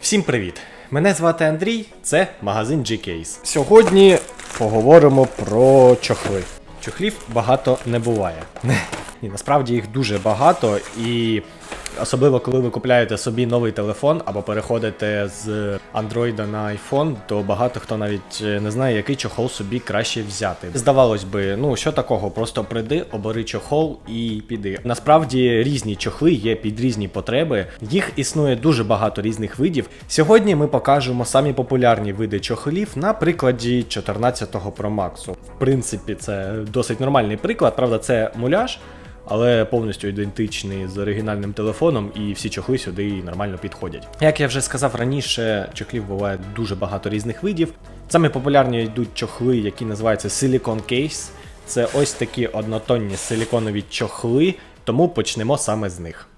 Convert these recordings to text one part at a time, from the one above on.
Всім привіт! Мене звати Андрій, це магазин G-Case. Сьогодні поговоримо про чохли. Чохлів багато не буває. Ні, насправді їх дуже багато, і особливо коли ви купляєте собі новий телефон або переходите з Android на iPhone, то багато хто навіть е, не знає, який чохол собі краще взяти. Здавалось би, ну що такого, просто прийди, обери чохол і піди. Насправді різні чохли є під різні потреби. Їх існує дуже багато різних видів. Сьогодні ми покажемо самі популярні види чохлів на прикладі 14-го Pro Max. В принципі, це досить нормальний приклад, правда, це муляж. Але повністю ідентичний з оригінальним телефоном, і всі чохли сюди нормально підходять. Як я вже сказав раніше, чохлів буває дуже багато різних видів. Самі популярні йдуть чохли, які називаються Silicon Case. Це ось такі однотонні силіконові чохли, тому почнемо саме з них.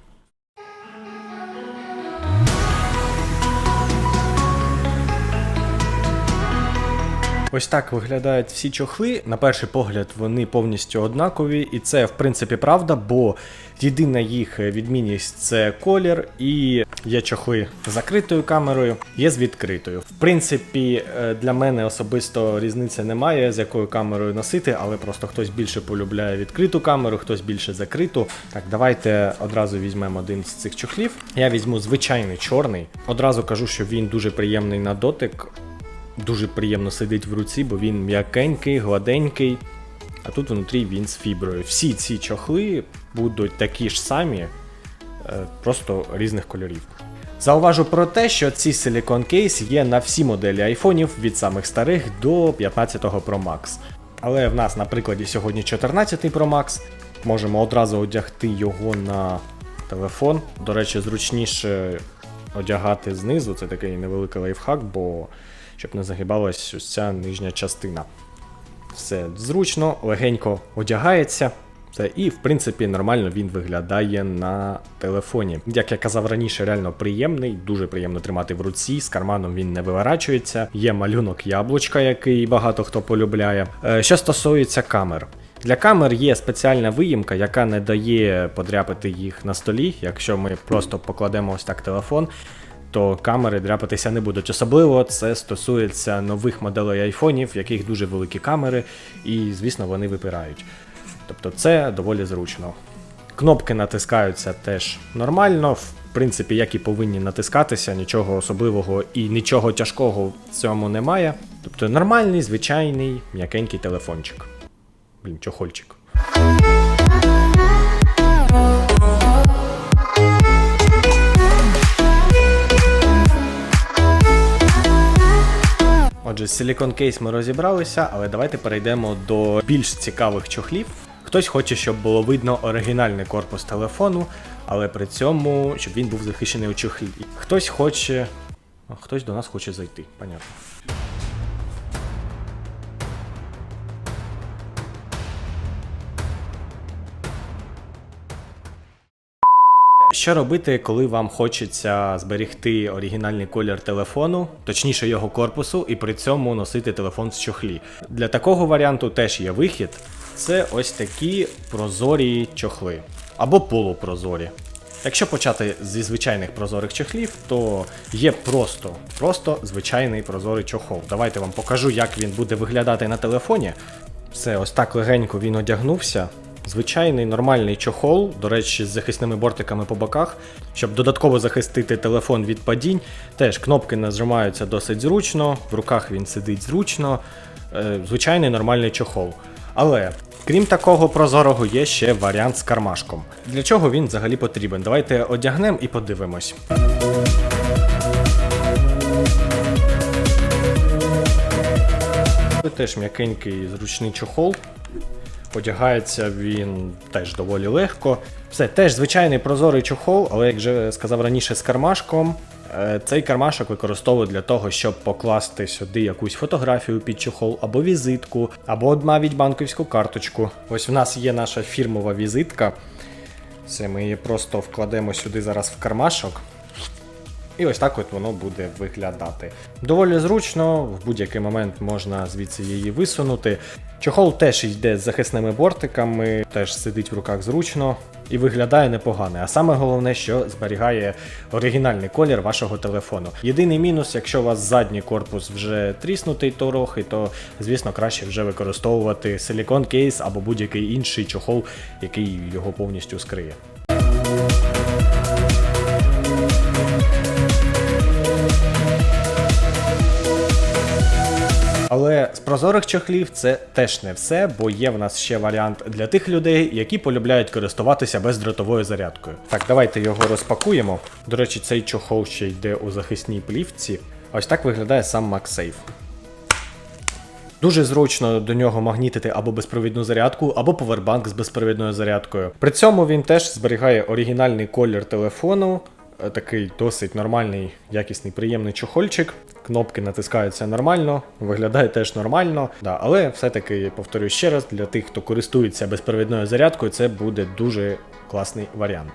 Ось так виглядають всі чохли. На перший погляд вони повністю однакові, і це в принципі правда, бо єдина їх відмінність це колір, і є чохли з закритою камерою, є з відкритою. В принципі, е, для мене особисто різниці немає, з якою камерою носити, але просто хтось більше полюбляє відкриту камеру, хтось більше закриту. Так, давайте одразу візьмемо один з цих чохлів. Я візьму звичайний чорний. Одразу кажу, що він дуже приємний на дотик. Дуже приємно сидить в руці, бо він м'якенький, гладенький. А тут внутрі він з фіброю. Всі ці чохли будуть такі ж самі, е, просто різних кольорів. Зауважу про те, що ці Silicon Case є на всі моделі айфонів від самих старих до 15 Pro Max. Але в нас, на прикладі, сьогодні 14 Pro Max. Можемо одразу одягти його на телефон. До речі, зручніше одягати знизу. Це такий невеликий лайфхак, бо щоб не загибалась ось ця нижня частина. Все зручно, легенько одягається. Це і, в принципі, нормально він виглядає на телефоні. Як я казав раніше, реально приємний, дуже приємно тримати в руці. З карманом він не виворачується. Є малюнок яблучка, який багато хто полюбляє. Е, Що стосується камер. Для камер є спеціальна виїмка, яка не дає подряпати їх на столі. Якщо ми просто покладемо ось так телефон, то камери дряпатися не будуть. Особливо це стосується нових моделей айфонів, в яких дуже великі камери, і, звісно, вони випирають. Тобто це доволі зручно. Кнопки натискаються теж нормально, в принципі, як і повинні натискатися, нічого особливого і нічого тяжкого в цьому немає. Тобто нормальний, звичайний, м'якенький телефончик. Блін, чохольчик. Отже, з Silicon Case ми розібралися, але давайте перейдемо до більш цікавих чохлів. Хтось хоче, щоб було видно оригінальний корпус телефону, але при цьому, щоб він був захищений у чохлі. Хтось хоче. Хтось до нас хоче зайти, понятно. Що робити, коли вам хочеться зберегти оригінальний колір телефону, точніше його корпусу, і при цьому носити телефон з чохлі? Для такого варіанту теж є вихід. Це ось такі прозорі чохли або полупрозорі. Якщо почати зі звичайних прозорих чохлів, то є просто, просто звичайний прозорий чохол. Давайте вам покажу, як він буде виглядати на телефоні. Все, ось так легенько він одягнувся. Звичайний нормальний чохол, до речі, з захисними бортиками по боках, щоб додатково захистити телефон від падінь. Теж кнопки нажимаються досить зручно, в руках він сидить зручно. Е, Звичайний нормальний чохол. Але крім такого прозорого, є ще варіант з кармашком. Для чого він взагалі потрібен? Давайте одягнемо і подивимось. Теж м'якенький зручний чохол. Одягається він теж доволі легко. Все, теж звичайний прозорий чохол, але як вже сказав раніше, з кармашком. Е, Цей кармашок використовують для того, щоб покласти сюди якусь фотографію під чохол, або візитку, або навіть банківську карточку. Ось в нас є наша фірмова візитка. Це ми її просто вкладемо сюди зараз в кармашок. І ось так от воно буде виглядати. Доволі зручно, в будь-який момент можна звідси її висунути. Чохол теж йде з захисними бортиками, теж сидить в руках зручно і виглядає непогано. А саме головне, що зберігає оригінальний колір вашого телефону. Єдиний мінус, якщо у вас задній корпус вже тріснутий трохи, то звісно краще вже використовувати силікон кейс або будь-який інший чохол, який його повністю скриє. З прозорих чохлів це теж не все, бо є в нас ще варіант для тих людей, які полюбляють користуватися бездротовою зарядкою. Так, давайте його розпакуємо. До речі, цей чохол ще йде у захисній плівці. Ось так виглядає сам MagSafe. Дуже зручно до нього магнітити або безпровідну зарядку, або повербанк з безпровідною зарядкою. При цьому він теж зберігає оригінальний колір телефону, такий досить нормальний, якісний, приємний чохольчик. Кнопки натискаються нормально, виглядає теж нормально. Да, але все-таки повторюю ще раз, для тих, хто користується безпровідною зарядкою, це буде дуже класний варіант.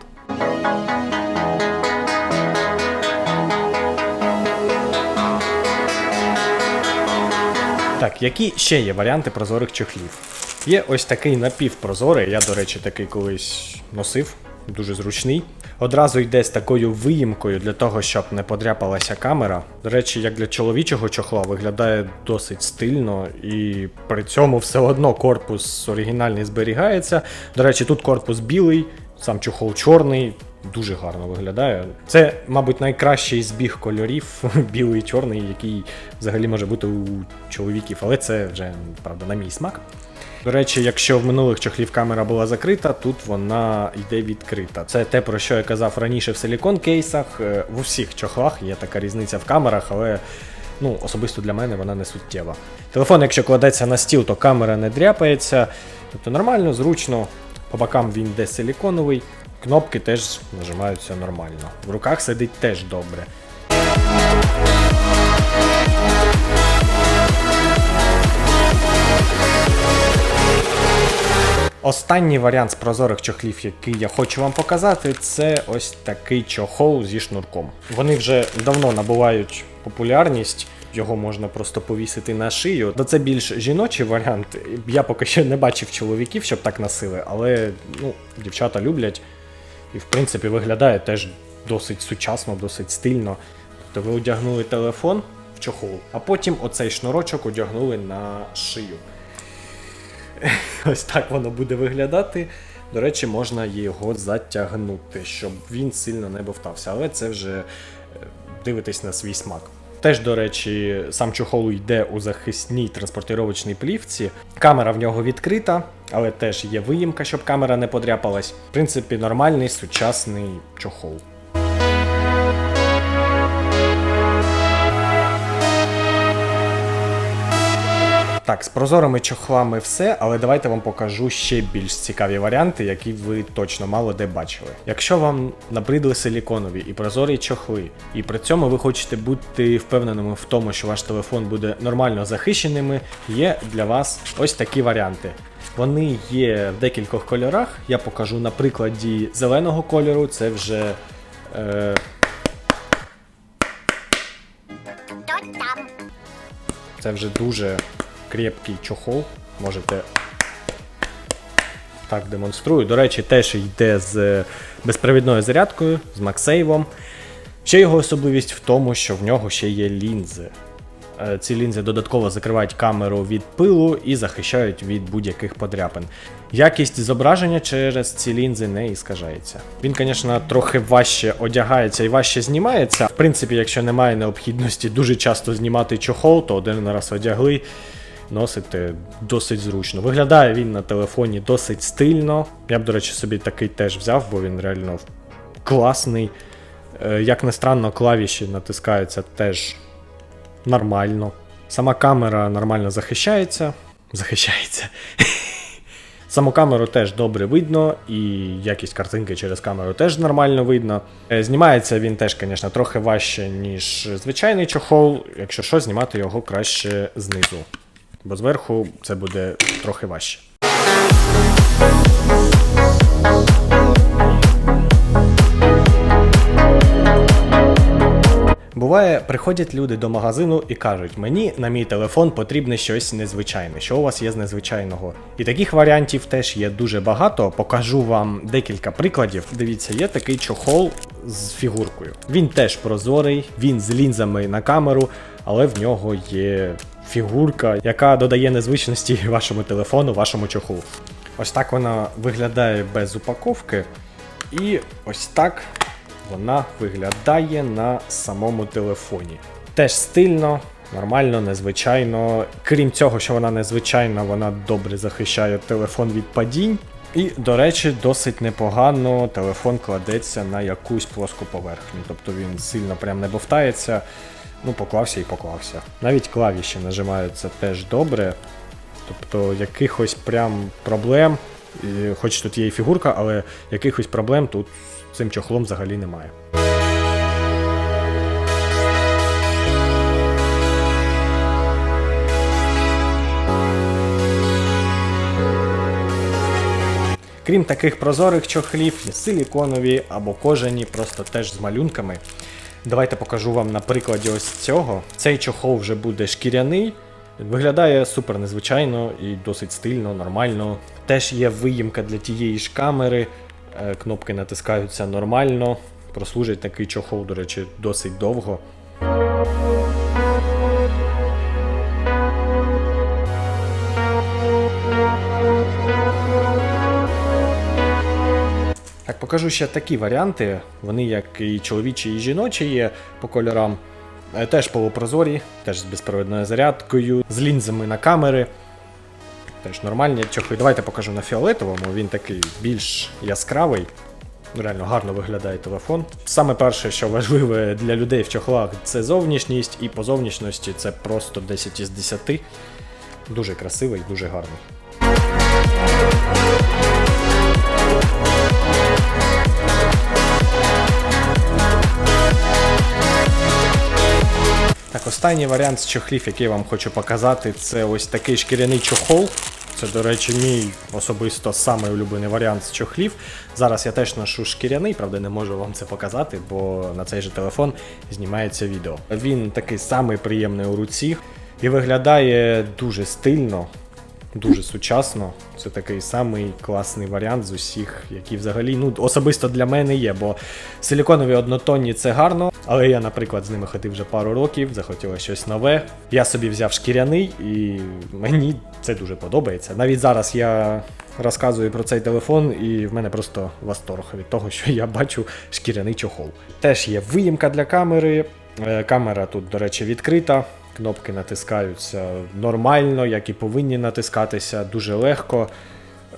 Так, які ще є варіанти прозорих чохлів? Є ось такий напівпрозорий, я, до речі, такий колись носив, дуже зручний. Одразу йде з такою виїмкою для того, щоб не подряпалася камера. До речі, як для чоловічого чохла виглядає досить стильно, і при цьому все одно корпус оригінальний зберігається. До речі, тут корпус білий, сам чохол чорний. Дуже гарно виглядає. Це, мабуть, найкращий збіг кольорів, білий чорний, який взагалі може бути у чоловіків, але це вже, правда, на мій смак. До речі, якщо в минулих чохлів камера була закрита, тут вона йде відкрита. Це те, про що я казав раніше в силікон кейсах. Е, В усіх чохлах є така різниця в камерах, але ну, особисто для мене вона не суттєва. Телефон, якщо кладеться на стіл, то камера не дряпається. Тобто нормально, зручно. По бокам він йде силіконовий. Кнопки теж нажимаються нормально. В руках сидить теж добре. Останній варіант з прозорих чохлів, який я хочу вам показати, це ось такий чохол зі шнурком. Вони вже давно набувають популярність. Його можна просто повісити на шию. Та це більш жіночий варіант. Я поки що не бачив чоловіків, щоб так носили, але ну, дівчата люблять. І в принципі виглядає теж досить сучасно, досить стильно. Тобто ви одягнули телефон в чохол, а потім оцей шнурочок одягнули на шию. Ось так воно буде виглядати. До речі, можна його затягнути, щоб він сильно не бовтався, але це вже е, дивитись на свій смак. Теж, до речі, сам чохол йде у захисній транспортировочній плівці. Камера в нього відкрита, але теж є виїмка, щоб камера не подряпалась. В принципі, нормальний сучасний чохол. Так, з прозорими чохлами все, але давайте вам покажу ще більш цікаві варіанти, які ви точно мало де бачили. Якщо вам набридли силіконові і прозорі чохли, і при цьому ви хочете бути впевненими в тому, що ваш телефон буде нормально захищеними, є для вас ось такі варіанти. Вони є в декількох кольорах. Я покажу на прикладі зеленого кольору. Це вже. Е, Це вже дуже крепкий чохол. Можете так демонструю. До речі, теж йде з безпровідною зарядкою, з MagSafe. Ще його особливість в тому, що в нього ще є лінзи. Е, Ці лінзи додатково закривають камеру від пилу і захищають від будь-яких подряпин. Якість зображення через ці лінзи не іскажається. Він, звісно, трохи важче одягається і важче знімається. В принципі, якщо немає необхідності дуже часто знімати чохол, то один раз одягли, носите досить зручно. Виглядає він на телефоні досить стильно. Я б, до речі, собі такий теж взяв, бо він реально класний. Е, Як не странно, клавіші натискаються теж нормально. Сама камера нормально захищається. Захищається. Саму камеру теж добре видно, і якість картинки через камеру теж нормально видно. Е, Знімається він теж, звісно, трохи важче, ніж звичайний чохол. Якщо що, знімати його краще знизу. Бо зверху це буде трохи важче. Буває, приходять люди до магазину і кажуть, мені на мій телефон потрібне щось незвичайне. Що у вас є з незвичайного? І таких варіантів теж є дуже багато. Покажу вам декілька прикладів. Дивіться, є такий чохол з фігуркою. Він теж прозорий, він з лінзами на камеру, але в нього є фігурка, яка додає незвичності вашому телефону, вашому чохлу. Ось так вона виглядає без упаковки. І ось так вона виглядає на самому телефоні. Теж стильно, нормально, незвичайно. Крім цього, що вона незвичайна, вона добре захищає телефон від падінь. І, до речі, досить непогано телефон кладеться на якусь плоску поверхню. Тобто він сильно прям не бовтається. Ну, поклався і поклався. Навіть клавіші нажимаються теж добре. Тобто якихось прям проблем, хоч тут є і фігурка, але якихось проблем тут з цим чохлом взагалі немає. Крім таких прозорих чохлів, силіконові або кожані, просто теж з малюнками. Давайте покажу вам на прикладі ось цього. Цей чохол вже буде шкіряний. Виглядає супер незвичайно і досить стильно, нормально. Теж є виїмка для тієї ж камери, е, кнопки натискаються нормально. Прослужить такий чохол, до речі, досить довго. Покажу ще такі варіанти. Вони як і чоловічі, і жіночі є по кольорам. Е, Теж полупрозорі, теж з безпровідною зарядкою, з лінзами на камери. Теж нормальні чохли. Давайте покажу на фіолетовому. Він такий більш яскравий. Реально гарно виглядає телефон. Саме перше, що важливе для людей в чохлах, це зовнішність, і по зовнішності це просто 10 із 10. Дуже красивий, дуже гарний. Останній варіант з чохлів, який я вам хочу показати, це ось такий шкіряний чохол. Це, до речі, мій особисто самий улюблений варіант з чохлів. Зараз я теж ношу шкіряний, правда, не можу вам це показати, бо на цей же телефон знімається відео. Він такий самий приємний у руці і виглядає дуже стильно, дуже сучасно. Це такий самий класний варіант з усіх, які взагалі ну, особисто для мене є, бо силіконові однотонні це гарно, але я, наприклад, з ними ходив вже пару років, захотілося щось нове. Я собі взяв шкіряний і мені це дуже подобається. Навіть зараз я розказую про цей телефон, і в мене просто восторг від того, що я бачу шкіряний чохол. Теж є виїмка для камери. Е, Камера тут, до речі, відкрита. Кнопки натискаються нормально, як і повинні натискатися, дуже легко.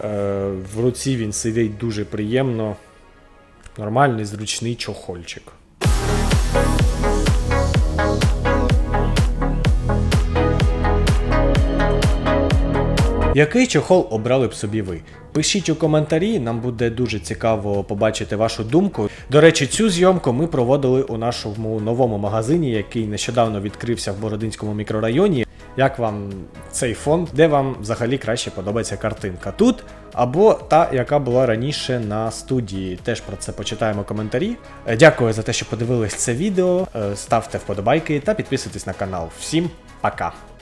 Е, В руці він сидить дуже приємно. Нормальний зручний чохольчик. Який чохол обрали б собі ви? Пишіть у коментарі, нам буде дуже цікаво побачити вашу думку. До речі, цю зйомку ми проводили у нашому новому магазині, який нещодавно відкрився в Бородинському мікрорайоні. Як вам цей фонд, де вам взагалі краще подобається картинка? Тут або та, яка була раніше на студії. Теж про це почитаємо коментарі. Е, Дякую за те, що подивились це відео. Е, Ставте вподобайки та підписуйтесь на канал. Всім пока!